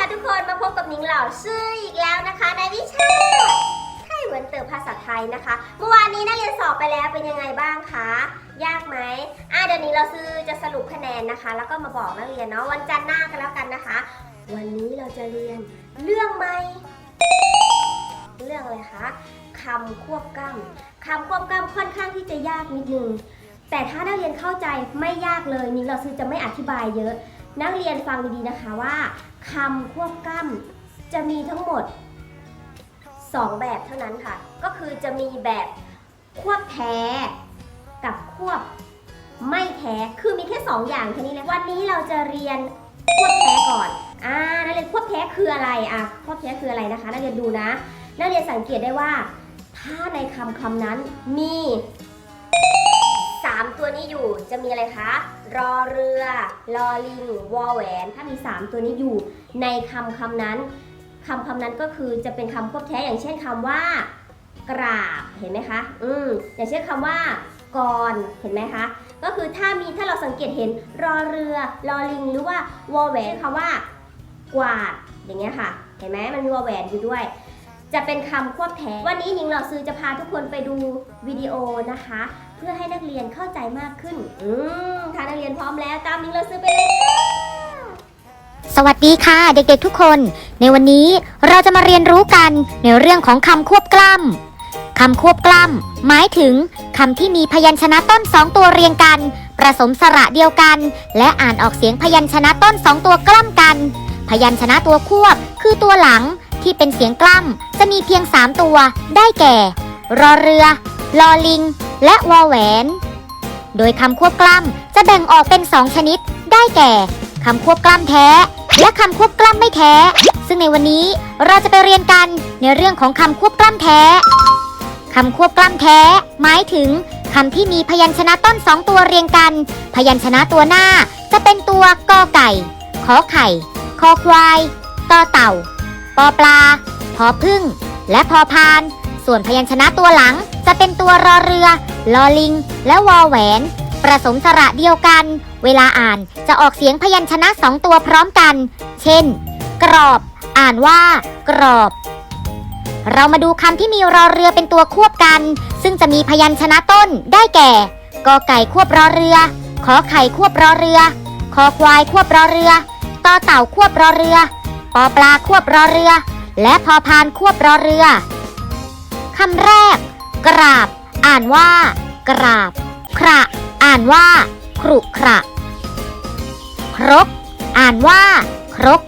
ค่ะทุกคนมาพบกับนิงเหล่าซื่ออีกแล้วนะคะในวิชาไทยเหมือนเติมภาษาไทยนะคะ เมื่อวานนี้นักเรียนสอบไปแล้วเป็นยังไงบ้างคะ ยากไหมอะเดี๋ยวนี้เราซื้อจะสรุปคะแนนนะคะ แล้วก็มาบอกนักเรียนเนาะวันจันทร์หน้ากันแล้วกันนะคะ วันนี้เราจะเรียนเรื่องใหม่เรื่องอะไรคะคำควบกล้ำคำควบกล้ำค่อนข้างที่จะยากนิดนึงแต่ถ้านักเรียนเข้าใจไม่ยากเลยนี่เราซื้อจะไม่อธิบายเยอะ นักเรียนฟังดีๆนะคะว่าคำควบกล้ำจะมีทั้งหมด 2 แบบเท่านั้นค่ะ ก็คือจะมีแบบควบแท้กับควบไม่แท้ คือมีแค่2อย่างแค่นี้เลยวันนี้เราจะเรียนควบแท้ก่อน อ่า นักเรียนควบแท้คืออะไร อะ ควบแท้คืออะไรนะคะ นักเรียนดูนะ นักเรียนสังเกตได้ว่า ถ้าในคำคำนั้นมี ตัวนี้อยู่จะมีอะไรคะ รอเรือลอลิง วอแหวน ถ้ามี 3 ตัวนี้อยู่ในคำคำนั้นคำคำนั้นก็คือจะเป็นคำควบแท้อย่างเช่นคำว่า กราบเห็นไหมคะ อืมอย่างเช่นคำว่ากรเห็นไหมคะ ก็คือถ้ามีถ้าเราสังเกตเห็นรอเรือลอลิง หรือว่าวอแหวนคำว่า กวาดอย่างเงี้ยค่ะ เห็นไหมมันมีวอแหวนอยู่ด้วย จะเป็นคำควบแท้วันนี้หญิงหล่าซื้อจะพาทุกคนไปดูวิดีโอนะคะ เพื่อให้นักเรียนเข้าใจมากขึ้น อืมถ้านักเรียนพร้อมแล้ว ตามหญิงหล่าซื้อไปเลย สวัสดีค่ะเด็กๆทุกคน ในวันนี้เราจะมาเรียนรู้กันในเรื่องของคำควบกล้ำคำควบกล้ำหมายถึงคำที่มีพยัญชนะต้นสองตัวเรียงกันประสมสระเดียวกัน และอ่านออกเสียงพยัญชนะต้นสองตัวกล้ำกัน พยัญชนะตัวควบคือตัวหลัง ที่เป็นเสียงกล้ำจะมีเพียง 3 ตัว ได้แก่ รอเรือ ลอลิง และวอแหวน โดยคำควบกล้ำจะแบ่งออกเป็น 2 ชนิด ได้แก่คำควบกล้ำแท้ และคำควบกล้ำไม่แท้ ซึ่งในวันนี้เราจะไปเรียนกันในเรื่องของคำควบกล้ำแท้คำควบกล้ำแท้ หมายถึงคำที่มีพยัญชนะต้นสองตัวเรียงกัน พยัญชนะตัวหน้าจะเป็นตัวกอไก่ ขอไข่ คอควาย ต่อเต่า ปอปลา พอพึ่ง และพอพาน ส่วนพยัญชนะตัวหลังจะเป็นตัวรอเรือ ลอลิง และวอแหวน ประสมสระเดียวกัน เวลาอ่านจะออกเสียงพยัญชนะสองตัวพร้อมกัน เช่น กรอบ อ่านว่า กรอบ เรามาดูคำที่มีรอเรือเป็นตัวควบกัน ซึ่งจะมีพยัญชนะต้นได้แก่กอไก่ควบรอเรือ ขอไข่ควบรอเรือ คอควายควบรอเรือต่อเต่าควบรอเรือ ปอปลาควบรอเรือ และพอพานควบรอเรือคำแรก กราบ อ่านว่า กราบ คระ อ่านว่า ครุขระครก อ่านว่า ครก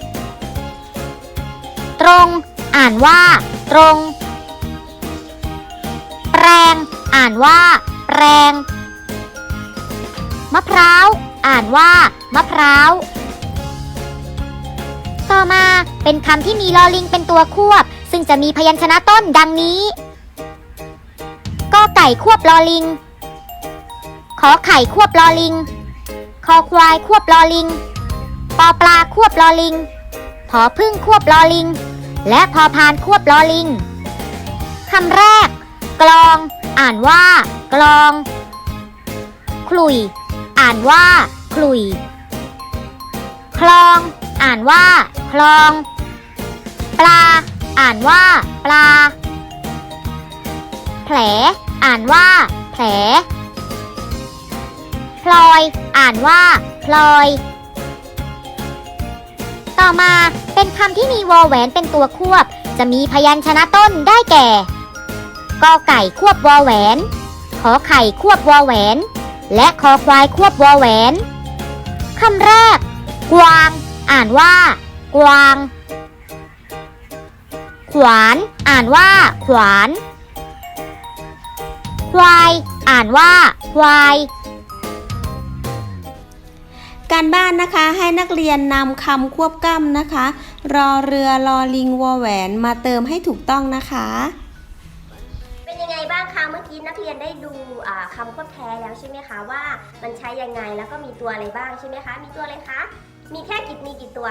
ตรง อ่านว่า ตรง แปรงอ่านว่า แปรงมะพร้าว อ่านว่ามะพร้าว ต่อมา เป็นคำที่มีลอลิงเป็นตัวควบ ซึ่งจะมีพยัญชนะต้นดังนี้กอไก่ควบลอลิง ขอไข่ควบลอลิง คอควายควบลอลิง ปอปลาควบลอลิง ผอพึ่งควบลอลิง และพอพานควบลอลิง คำแรก กลอง อ่านว่า กลอง คลุย อ่านว่า คลุย คลอง อ่านว่า คลอง ปลา อ่านว่า ปลา แผล อ่านว่า แผล พลอย อ่านว่า พลอย ต่อมาเป็นคำที่มีวอแหวนเป็นตัวควบ จะมีพยัญชนะต้นได้แก่กอไก่ควบวอแหวน ขอไข่ควบวอแหวน และคอควายควบวอแหวน คำแรก กวาง อ่านว่า กวาง ขวาน อ่านว่า ขวาน ควาย อ่านว่า ควาย การบ้านนะคะให้นักเรียนนำคำควบกล้ำนะคะ รอเรือรอลิงวอแหวนมาเติมให้ถูกต้องนะคะ เป็นยังไงบ้างคะเมื่อกี้นักเรียนได้ดูอ่าคำควบแท้แล้วใช่ไหมคะว่ามันใช้ยังไงแล้วก็มีตัวอะไรบ้างใช่ไหมคะ มีตัวอะไรคะ มีแค่กี่มีกี่ตัว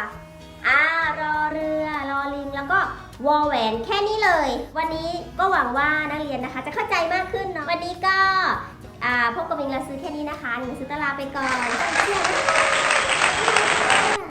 อ่ารอเรือรอลิงแล้วก็วอแหวนแค่นี้เลย วันนี้ก็หวังว่านักเรียนนะคะ จะเข้าใจมากขึ้นเนาะวันนี้ก็อ่าพบกับมิงลาซื้อแค่นี้นะคะหนิงซื้อตลาไปก่อน